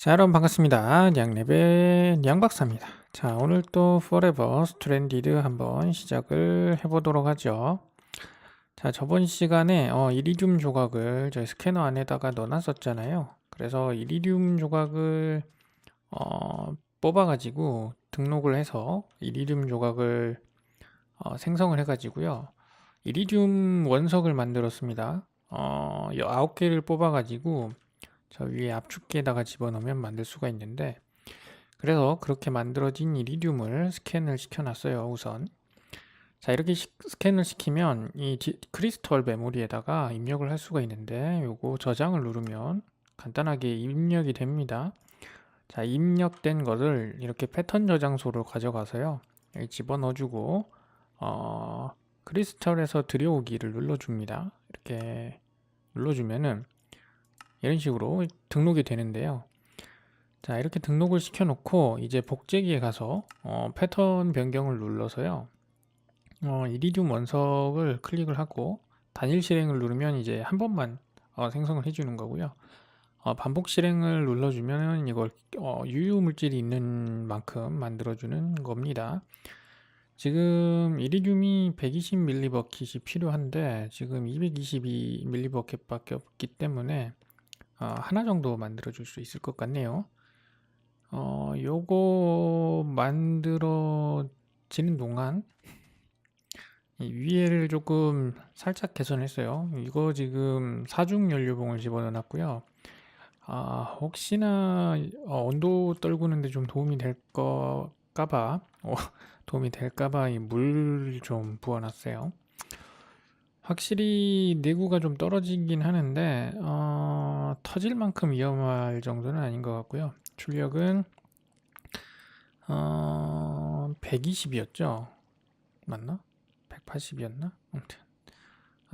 자, 여러분 반갑습니다. 양랩의 양박사입니다. 자, 오늘 또 Forever Stranded 한번 시작을 해보도록 하죠. 자, 저번 시간에 어, 이리듐 조각을 저희 스캐너 안에다가 넣어놨었잖아요. 그래서 이리듐 조각을 어, 뽑아가지고 등록을 해서 이리듐 조각을 어, 생성을 해가지고요. 이리듐 원석을 만들었습니다. 어, 9개를 뽑아가지고 저 위에 압축기에다가 집어넣으면 만들 수가 있는데 그래서 그렇게 만들어진 이 리듐을 스캔을 시켜놨어요 우선. 자 이렇게 시- 스캔을 시키면 이 디- 크리스털 메모리에다가 입력을 할 수가 있는데 요거 저장을 누르면 간단하게 입력이 됩니다. 자 입력된 것을 이렇게 패턴 저장소로 가져가서요. 집어넣어주고 어, 크리스털에서 들여오기를 눌러줍니다. 이렇게 눌러주면은 이런 식으로 등록이 되는데요. 자, 이렇게 등록을 시켜놓고 이제 복제기에 가서 어, 패턴 변경을 눌러서요. 어, 이리듐 원석을 클릭을 하고 단일 실행을 누르면 이제 한 번만 어, 생성을 해주는 거고요. 어, 반복 실행을 눌러주면 이걸 어, 유효 물질이 있는 만큼 만들어주는 겁니다. 지금 이리듐이 120밀리버킷이 필요한데 지금 222밀리버킷밖에 없기 때문에 어, 하나 정도 만들어 줄 수 있을 것 같네요. 어, 요거 만들어지는 동안 이 위에를 조금 살짝 개선했어요. 이거 지금 사중 연료봉을 집어넣어 놨고요. 아, 혹시나 어, 온도 떨구는데 좀 도움이 될까봐 어, 도움이 될까봐 이 물 좀 부어놨어요. 확실히 내구가 좀 떨어지긴 하는데 어, 터질 만큼 위험할 정도는 아닌 것 같고요. 출력은 어, 120이었죠. 맞나? 180이었나? 아무튼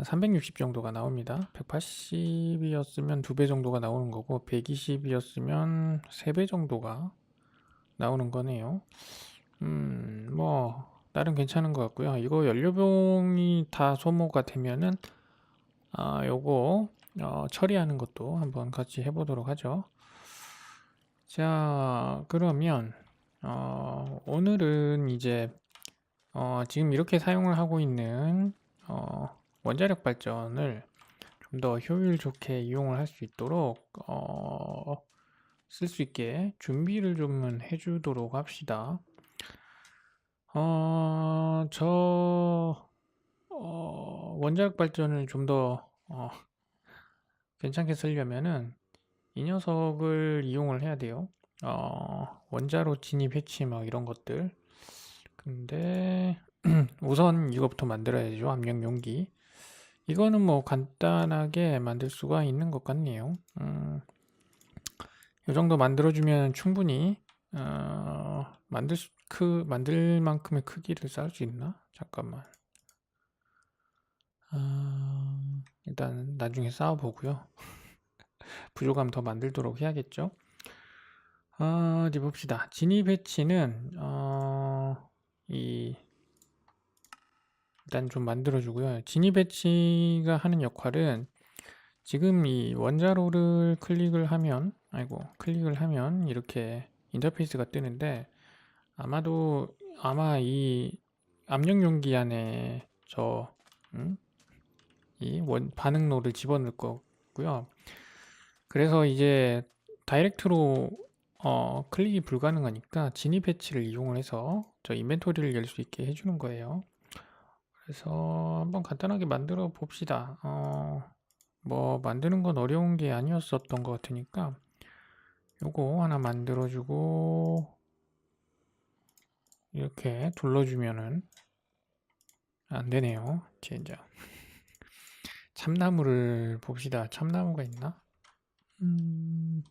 360 정도가 나옵니다. 180이었으면 2배 정도가 나오는 거고 120이었으면 3배 정도가 나오는 거네요. 음, 뭐 나름 괜찮은 것 같고요. 이거 연료봉이 다 소모가 되면은 아, 요거 어, 처리하는 것도 한번 같이 해보도록 하죠. 자, 그러면 어, 오늘은 이제 어, 지금 이렇게 사용을 하고 있는 어, 원자력 발전을 좀 더 효율 좋게 이용을 할 수 있도록 어, 쓸 수 있게 준비를 좀 해주도록 합시다. 어, 저, 어, 원자력 발전을 좀 더, 어, 괜찮게 쓰려면은 이 녀석을 이용을 해야 돼요. 어, 원자로 진입 해치 막 이런 것들. 근데, 우선 이거부터 만들어야죠. 압력 용기. 이거는 뭐 간단하게 만들 수가 있는 것 같네요. 음, 이 정도 만들어주면 충분히, 어, 만들 수, 크, 만들 만큼의 크기를 쌓을 수 있나? 잠깐만. 아, 일단 나중에 쌓아 보고요. 부족하면 더 만들도록 해야겠죠. 아, 어디 봅시다. 진입 해치는 어, 이 일단 좀 만들어 주고요. 진입 해치가 하는 역할은 지금 이 원자로를 클릭을 하면, 아이고, 클릭을 하면 이렇게 인터페이스가 뜨는데 아마도 아마 이 압력 용기 안에 저 음? 반응로를 집어넣을 거고요. 그래서 이제 다이렉트로 어, 클릭이 불가능하니까 진입 해치를 이용을 해서 저 인벤토리를 열 수 있게 해주는 거예요. 그래서 한번 간단하게 만들어 봅시다. 어, 뭐 만드는 건 어려운 게 아니었었던 것 같으니까 요거 하나 만들어주고 이렇게 둘러주면은 안 되네요. 젠장. 참나무를 봅시다. 참나무가 있나? 음,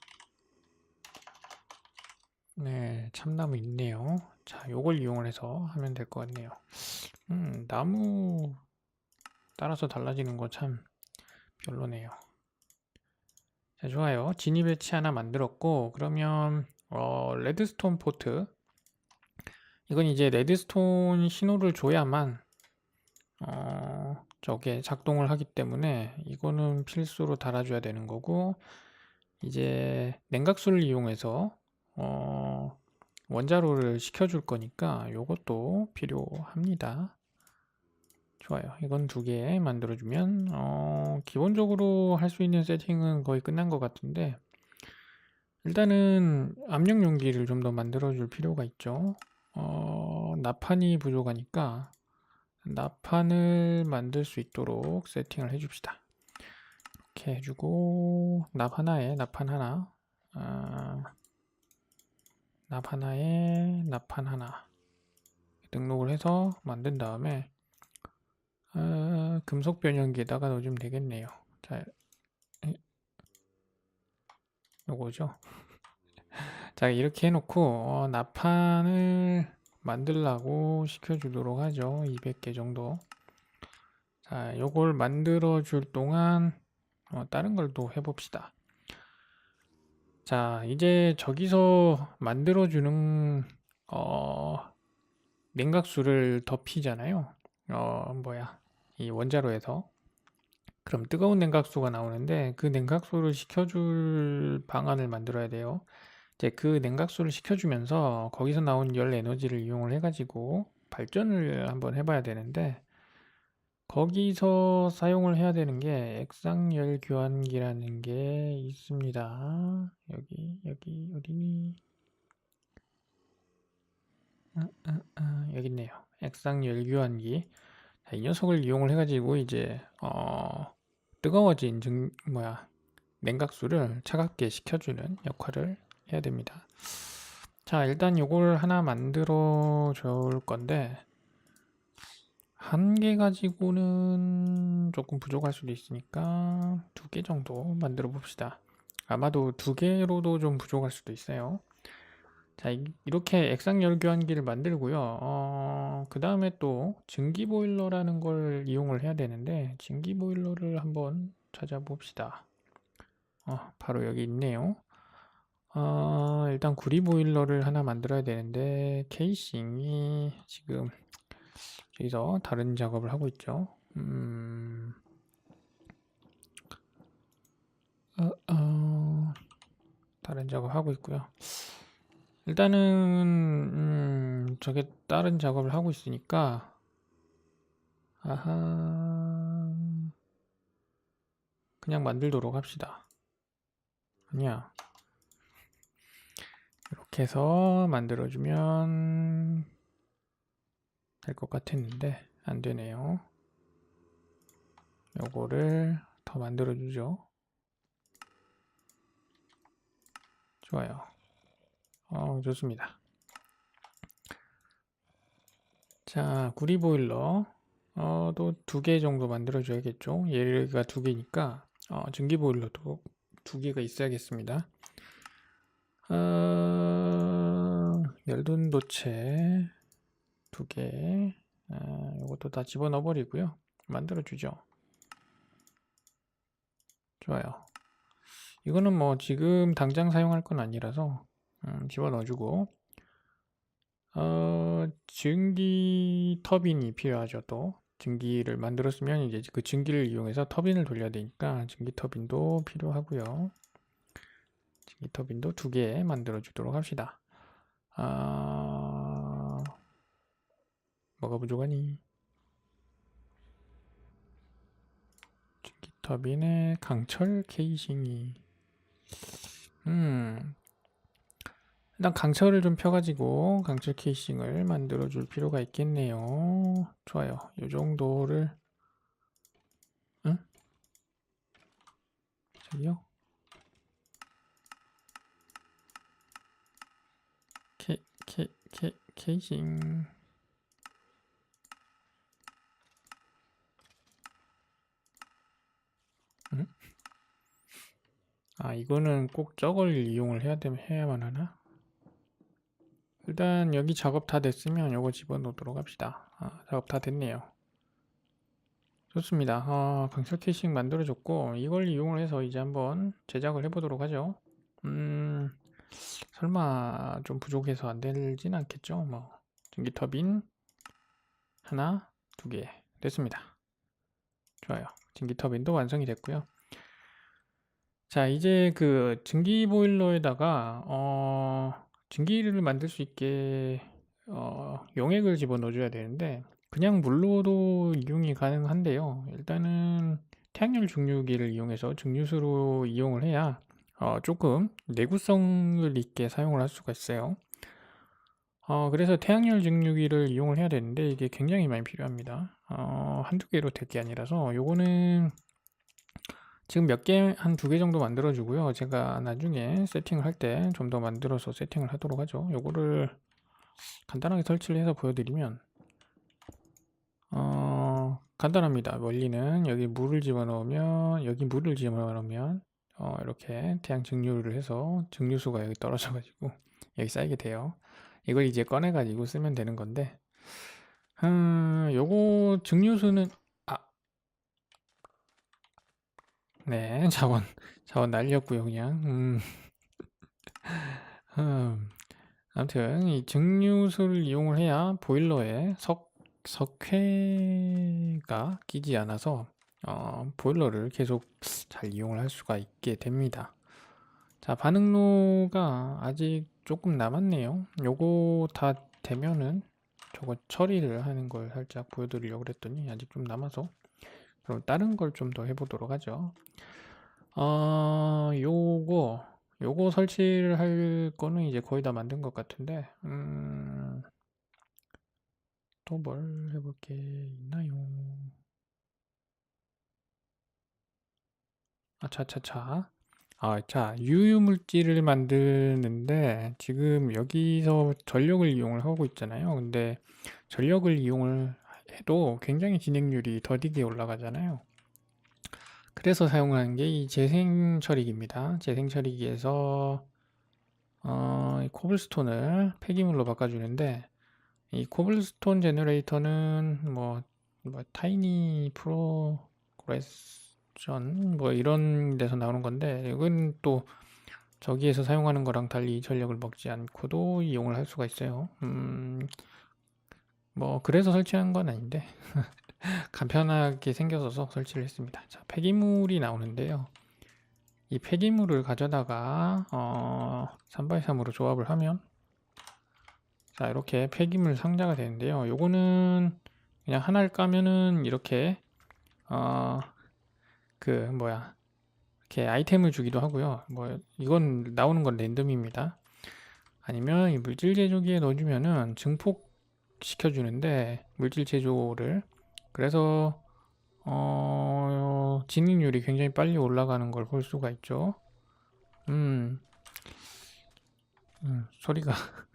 네, 참나무 있네요. 자, 요걸 이용을 해서 하면 될 것 같네요. 음, 나무 따라서 달라지는 거 참 별로네요. 자, 좋아요. 진입 배치 하나 만들었고, 그러면, 어, 레드스톤 포트. 이건 이제 레드스톤 신호를 줘야만, 어, 저게 작동을 하기 때문에, 이거는 필수로 달아줘야 되는 거고, 이제 냉각수를 이용해서 어, 원자로를 식혀줄 거니까 요것도 필요합니다. 좋아요. 이건 두 개 만들어주면 어, 기본적으로 할 수 있는 세팅은 거의 끝난 것 같은데 일단은 압력 용기를 좀 더 만들어줄 필요가 있죠. 어, 나판이 부족하니까 나판을 만들 수 있도록 세팅을 해줍시다. 이렇게 해주고 납 하나에 나판 하나 아, 납 하나에 나판 하나 등록을 해서 만든 다음에 어, 금속 변형기에다가 넣어주면 되겠네요. 자, 에, 요거죠. 자, 이렇게 해놓고 어, 나판을 만들라고 시켜주도록 하죠. 200개 정도. 자, 요걸 만들어 줄 동안 어, 다른 걸 또 해봅시다. 자, 이제 저기서 만들어 주는 어, 냉각수를 덮이잖아요. 어, 뭐야, 이 원자로에서. 그럼 뜨거운 냉각수가 나오는데 그 냉각수를 식혀줄 방안을 만들어야 돼요. 이제 그 냉각수를 식혀주면서 거기서 나온 열 에너지를 이용을 해가지고 발전을 한번 해봐야 되는데 거기서 사용을 해야 되는 게 액상열 교환기라는 게 있습니다. 여기 여기 어디니? 아, 아, 아, 여기 있네요. 액상열 교환기. 자, 이 녀석을 이용을 해가지고 이제 어, 뜨거워진 증 뭐야 냉각수를 차갑게 식혀주는 역할을 해야 됩니다. 자, 일단 요걸 하나 만들어 줄 건데 한 개 가지고는 조금 부족할 수도 있으니까 두 개 정도 만들어 봅시다. 아마도 두 개로도 좀 부족할 수도 있어요. 자, 이- 이렇게 액상열 교환기를 만들고요. 어, 그 다음에 또 증기 보일러라는 걸 이용을 해야 되는데 증기 보일러를 한번 찾아봅시다. 어, 바로 여기 있네요. 어, 일단 구리 보일러를 하나 만들어야 되는데 케이싱이 지금 여기서 다른 작업을 하고 있죠. 음, 어, 어, 다른 작업 하고 있고요. 일단은 음, 저게 다른 작업을 하고 있으니까 아하 그냥 만들도록 합시다. 아니야. 이렇게 해서 만들어주면 될 것 같았는데 안 되네요. 요거를 더 만들어주죠. 좋아요. 어, 좋습니다. 자, 구리 보일러. 어, 또 두 개 정도 만들어줘야겠죠. 얘가 두 개니까, 어, 전기 보일러도 두 개가 있어야겠습니다. 어, 열둔 도체 두 개. 아, 이것도 다 집어넣어 버리고요. 만들어 주죠. 좋아요. 이거는 뭐 지금 당장 사용할 건 아니라서 음, 집어넣어 주고 어, 증기 터빈이 필요하죠. 또 증기를 만들었으면 이제 그 증기를 이용해서 터빈을 돌려야 되니까 증기 터빈도 필요하고요. 증기 터빈도 두 개 만들어 주도록 합시다. 아, 뭐가 부족하니? 증기 터빈에 강철 케이싱이 음 일단 강철을 좀 펴가지고 강철 케이싱을 만들어 줄 필요가 있겠네요. 좋아요. 이 정도를 응? 저기요? 케, 케, 케, 케이싱 응? 아 이거는 꼭 저걸 이용을 해야 되면 해야만 하나? 일단 여기 작업 다 됐으면 요거 집어넣도록 합시다. 아, 작업 다 됐네요. 좋습니다. 아, 강철 캐싱 만들어줬고 이걸 이용을 해서 이제 한번 제작을 해보도록 하죠. 음, 설마 좀 부족해서 안 되진 않겠죠? 뭐 전기 터빈 하나, 두 개 됐습니다. 좋아요. 전기 터빈도 완성이 됐고요. 자, 이제 그 증기 보일러에다가 어, 증기를 만들 수 있게 어, 용액을 집어넣어 줘야 되는데 그냥 물로도 이용이 가능한데요. 일단은 태양열 증류기를 이용해서 증류수로 이용을 해야 어, 조금 내구성을 있게 사용을 할 수가 있어요. 어, 그래서 태양열 증류기를 이용을 해야 되는데 이게 굉장히 많이 필요합니다. 어, 한두 개로 될 게 아니라서 요거는 지금 몇 개, 한 두 개 정도 만들어 주고요. 제가 나중에 세팅을 할 때 좀 더 만들어서 세팅을 하도록 하죠. 요거를 간단하게 설치를 해서 보여드리면 어, 간단합니다. 원리는 여기 물을 집어넣으면 여기 물을 집어넣으면 어, 이렇게 태양 증류를 해서 증류수가 여기 떨어져 가지고 여기 쌓이게 돼요. 이걸 이제 꺼내 가지고 쓰면 되는 건데 음, 요거 증류수는 아, 네, 자원 자원 날렸고요, 그냥. 음. 음. 아무튼 이 증류수를 이용을 해야 보일러에 석 석회가 끼지 않아서 어, 보일러를 계속 잘 이용을 할 수가 있게 됩니다. 자, 반응로가 아직 조금 남았네요. 요거 다 되면은 저거 처리를 하는 걸 살짝 보여드리려고 그랬더니 아직 좀 남아서 그럼 다른 걸 좀 더 해보도록 하죠. 어, 요거 요거 설치를 할 거는 이제 거의 다 만든 것 같은데 음, 또 뭘 해볼 게 있나요? 아차차차 아, 자, 유유물질을 만드는데 지금 여기서 전력을 이용을 하고 있잖아요. 근데 전력을 이용을 해도 굉장히 진행률이 더디게 올라가잖아요. 그래서 사용하는 게 이 재생 처리기입니다. 재생 처리기에서 어, 이 코블스톤을 폐기물로 바꿔주는데 이 코블스톤 제너레이터는 뭐, 뭐 타이니 프로그레션 뭐 이런 데서 나오는 건데 이건 또 저기에서 사용하는 거랑 달리 전력을 먹지 않고도 이용을 할 수가 있어요. 음, 뭐 그래서 설치한 건 아닌데 간편하게 생겨서 설치를 했습니다. 자, 폐기물이 나오는데요. 이 폐기물을 가져다가 어, 3x3으로 조합을 하면 자 이렇게 폐기물 상자가 되는데요. 요거는 그냥 하나를 까면은 이렇게 어, 그 뭐야 이렇게 아이템을 주기도 하고요. 뭐 이건 나오는 건 랜덤입니다. 아니면 이 물질 제조기에 넣어주면은 증폭 시켜주는데 물질 제조를 그래서 어, 진입률이 굉장히 빨리 올라가는 걸 볼 수가 있죠. 음, 음 소리가.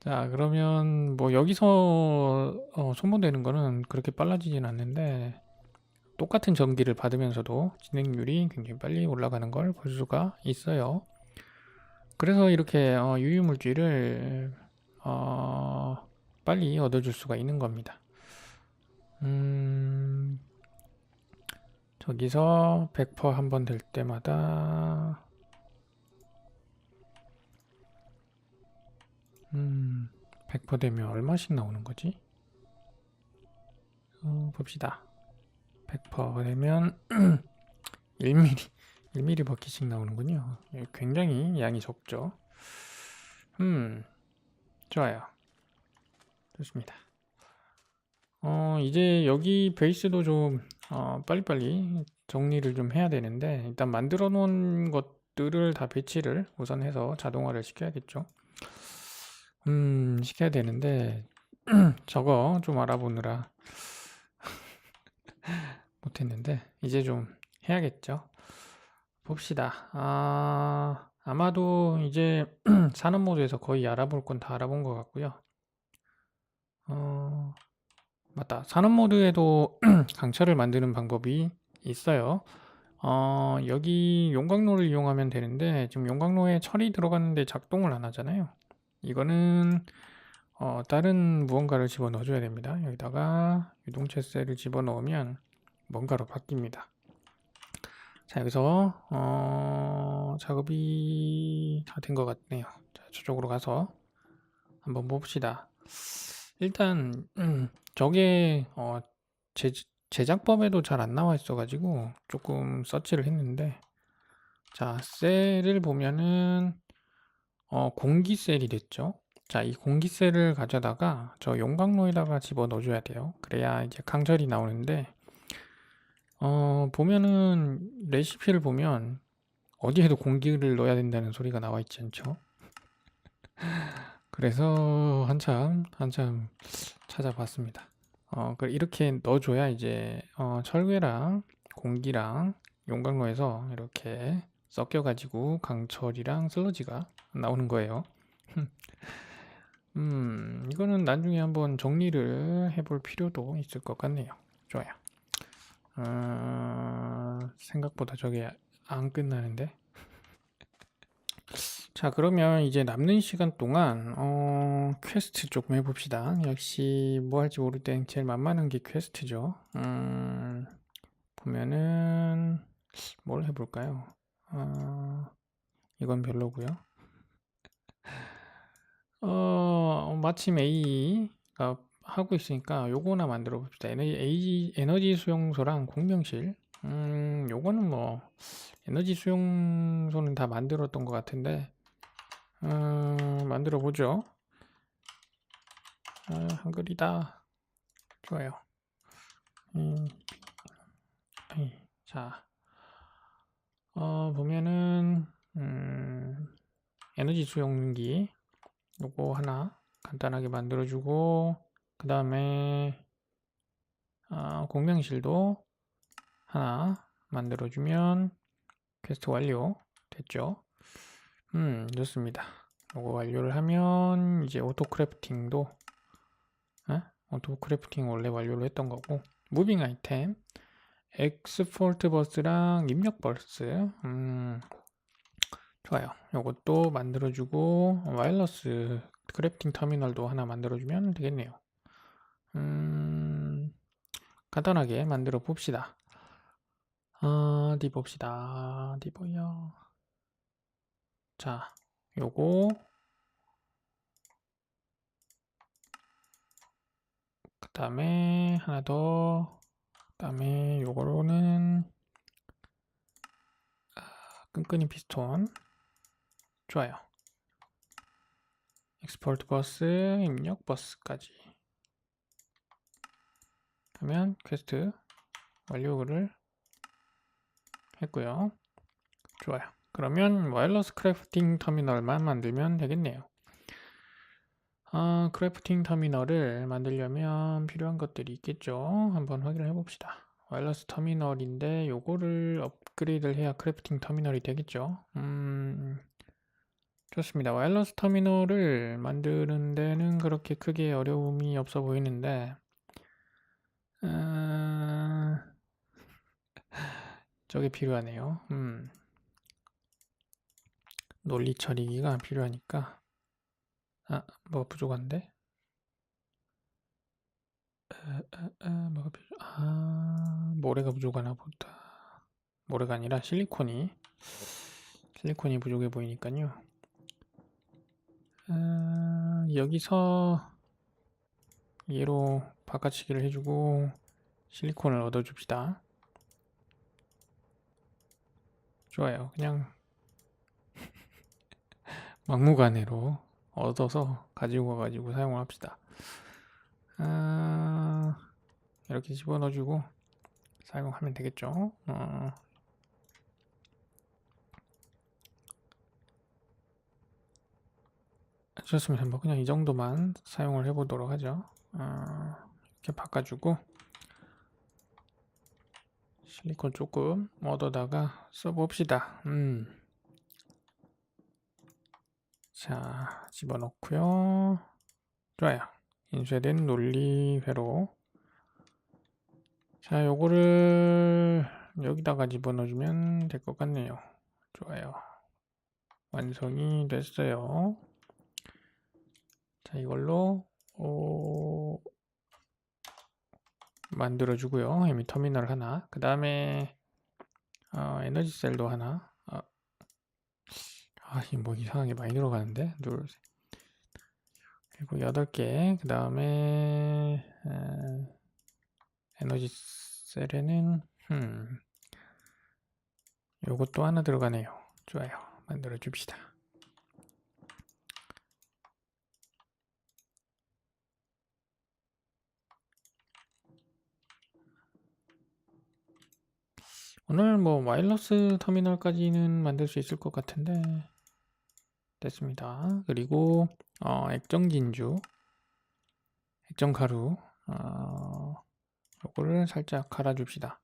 자, 그러면 뭐 여기서 어, 소모되는 거는 그렇게 빨라지진 않는데 똑같은 전기를 받으면서도 진행률이 굉장히 빨리 올라가는 걸 볼 수가 있어요. 그래서 이렇게 어, 유유물질을 어, 빨리 얻어줄 수가 있는 겁니다. 음, 저기서 100%한 번 될 때마다 음, 100% 되면 얼마씩 나오는 거지? 어, 봅시다. 100% 되면 1mm, 1mm 버킷씩 나오는군요. 예, 굉장히 양이 적죠. 음, 좋아요. 좋습니다. 어, 이제 여기 베이스도 좀 어, 빨리빨리 정리를 좀 해야 되는데 일단 만들어 놓은 것들을 다 배치를 우선 해서 자동화를 시켜야겠죠. 음, 시켜야 되는데 저거 좀 알아보느라 못했는데 이제 좀 해야겠죠. 봅시다. 아, 아마도 이제 산업 모드에서 거의 알아볼 건 다 알아본 것 같고요. 어, 맞다. 산업 모드에도 강철을 만드는 방법이 있어요. 어, 여기 용광로를 이용하면 되는데 지금 용광로에 철이 들어갔는데 작동을 안 하잖아요. 이거는 어, 다른 무언가를 집어 넣어줘야 됩니다. 여기다가 유동체 셀을 집어 넣으면 뭔가로 바뀝니다. 자 여기서 어, 작업이 다 된 것 같네요. 자, 저쪽으로 가서 한번 봅시다. 일단 음, 저게 어, 제, 제작법에도 잘 안 나와 있어 가지고 조금 서치를 했는데 자, 셀을 보면은 어, 공기 셀이 됐죠. 자, 이 공기 셀을 가져다가 저 용광로에다가 집어 넣어 줘야 돼요. 그래야 이제 강철이 나오는데 어, 보면은 레시피를 보면 어디에도 공기를 넣어야 된다는 소리가 나와 있지 않죠? 그래서 한참 한참 찾아봤습니다. 어, 그 이렇게 넣어줘야 이제 어, 철괴랑 공기랑 용광로에서 이렇게 섞여가지고 강철이랑 슬러지가 나오는 거예요. 음, 이거는 나중에 한번 정리를 해볼 필요도 있을 것 같네요. 좋아요. 어, 생각보다 저게 안 끝나는데. 자, 그러면 이제 남는 시간 동안 어, 퀘스트 조금 해봅시다. 역시 뭐 할지 모를 땐 제일 만만한 게 퀘스트죠. 음, 보면은 뭘 해볼까요? 어, 이건 별로고요. 어, 마침 A가 하고 있으니까 요거나 만들어 봅시다. 에너지, 에너지 수용소랑 공명실. 음, 요거는 뭐 에너지 수용소는 다 만들었던 것 같은데 음, 만들어 보죠. 아, 한글이다. 좋아요. 음, 이, 자, 어, 보면은 음, 에너지 수용기 요거 하나 간단하게 만들어주고 그 다음에 아, 공명실도 하나 만들어주면 퀘스트 완료 됐죠? 음 좋습니다. 요거 완료를 하면 이제 오토 크래프팅도 에? 오토 크래프팅 원래 완료를 했던 거고. 무빙 아이템. 엑스포트 버스랑 입력 버스. 음 좋아요. 요것도 만들어주고 와일러스 크래프팅 터미널도 하나 만들어주면 되겠네요 음 간단하게 만들어 봅시다. 어디 봅시다. 어디 보여? 자 요거. 그 다음에 하나 더. 그 다음에 요거로는 아, 끈끈이 피스톤. 좋아요. 엑스포트 버스 입력 버스까지 하면 퀘스트 완료를 했고요. 좋아요. 그러면 와일러스 크래프팅 터미널만 만들면 되겠네요. 아, 크래프팅 터미널을 만들려면 필요한 것들이 있겠죠. 한번 확인을 해 봅시다. 와일러스 터미널인데 요거를 업그레이드를 해야 크래프팅 터미널이 되겠죠. 음, 좋습니다. 와일러스 터미널을 만드는 데는 그렇게 크게 어려움이 없어 보이는데 아... 저게 필요하네요 음. 논리 처리기가 필요하니까 아, 뭐가 부족한데? 에, 에, 에, 뭐가 필요? 아, 모래가 부족하나 보다. 모래가 아니라 실리콘이 실리콘이 부족해 보이니까요. 아, 여기서 얘로 바꿔치기를 해주고 실리콘을 얻어줍시다. 좋아요. 그냥 막무가내로 얻어서 가지고 가가지고 사용을 합시다. 아, 이렇게 집어넣어주고 사용하면 되겠죠. 어. 좋습니다. 뭐 그냥 이 정도만 사용을 해보도록 하죠. 어, 이렇게 바꿔주고 실리콘 조금 얻어다가 써봅시다. 음. 자, 집어넣고요. 좋아요. 인쇄된 논리회로. 자, 요거를 여기다가 집어넣어주면 될 것 같네요. 좋아요. 완성이 됐어요. 자, 이걸로 오... 만들어주고요. 이미 터미널 하나. 그 다음에 어, 에너지 셀도 하나. 아, 이뭐 이상하게 많이 들어가는데? 둘, 셋. 그리고 여덟 개. 그 다음에, 에너지 셀에는, 음, 요것도 하나 들어가네요. 좋아요. 만들어 줍시다. 오늘 뭐 와이어러스 터미널까지는 만들 수 있을 것 같은데 됐습니다. 그리고 어, 액정 진주, 액정 가루, 어, 요거를 살짝 갈아줍시다.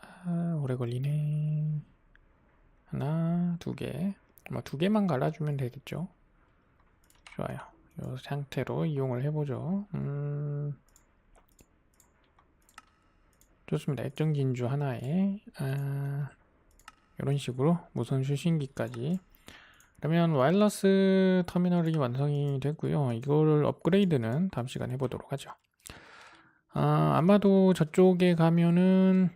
아, 오래 걸리네. 하나, 두 개. 뭐두 개만 갈아주면 되겠죠. 좋아요. 이 상태로 이용을 해보죠. 음, 좋습니다. 액정 진주 하나에 아, 이런 식으로 무선 수신기까지 그러면 와이어러스 터미널이 완성이 됐고요. 이거를 업그레이드는 다음 시간에 해보도록 하죠. 아, 아마도 저쪽에 가면은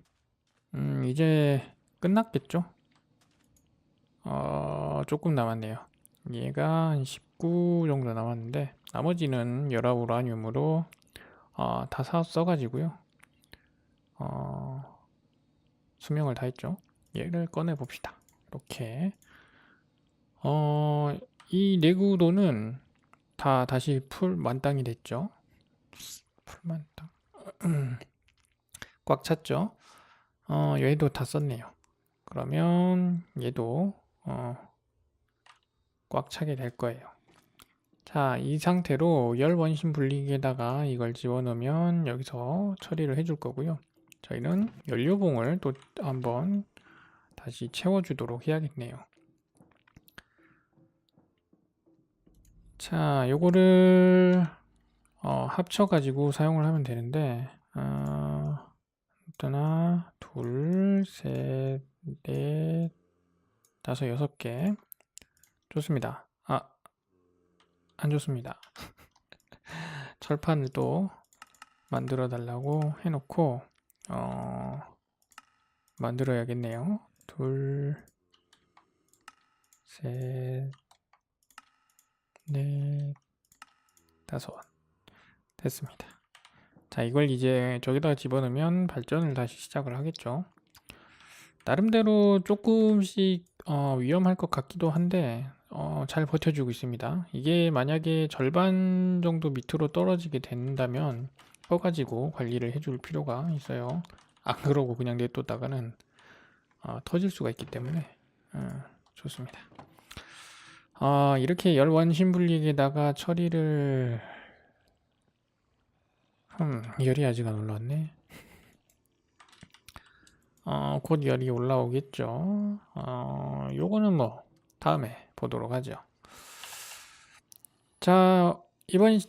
음, 이제 끝났겠죠? 어, 조금 남았네요. 얘가 한 19 정도 남았는데 나머지는 열화 우라늄으로 어, 다 사, 써가지고요. 어, 수명을 다했죠. 얘를 꺼내 봅시다. 이렇게 어, 이 내구도는 다 다시 풀 만땅이 됐죠. 풀 만땅 꽉 찼죠. 어, 얘도 다 썼네요. 그러면 얘도 어, 꽉 차게 될 거예요. 자, 이 상태로 열 원심 분리기에다가 이걸 집어넣으면 여기서 처리를 해줄 거고요. 저희는 연료봉을 또 한번 다시 채워주도록 해야겠네요. 자, 요거를 어, 합쳐 가지고 사용을 하면 되는데 어, 하나, 둘, 셋, 넷, 다섯, 여섯 개 좋습니다. 아, 안 좋습니다. 철판을 또 만들어 달라고 해놓고 어, 만들어야겠네요. 둘, 셋, 넷, 다섯. 됐습니다. 자, 이걸 이제 저기다가 집어넣으면 발전을 다시 시작을 하겠죠. 나름대로 조금씩 어, 위험할 것 같기도 한데 어, 잘 버텨주고 있습니다. 이게 만약에 절반 정도 밑으로 떨어지게 된다면 꺼가지고 관리를 해줄 필요가 있어요. 안 그러고 그냥 냅뒀다가는 어, 터질 수가 있기 때문에 어, 좋습니다. 어, 이렇게 열원심 분리기에다가 처리를 음, 열이 아직 안 올라왔네. 어, 곧 열이 올라오겠죠. 어, 요거는 뭐 다음에 보도록 하죠. 자, 이번 시-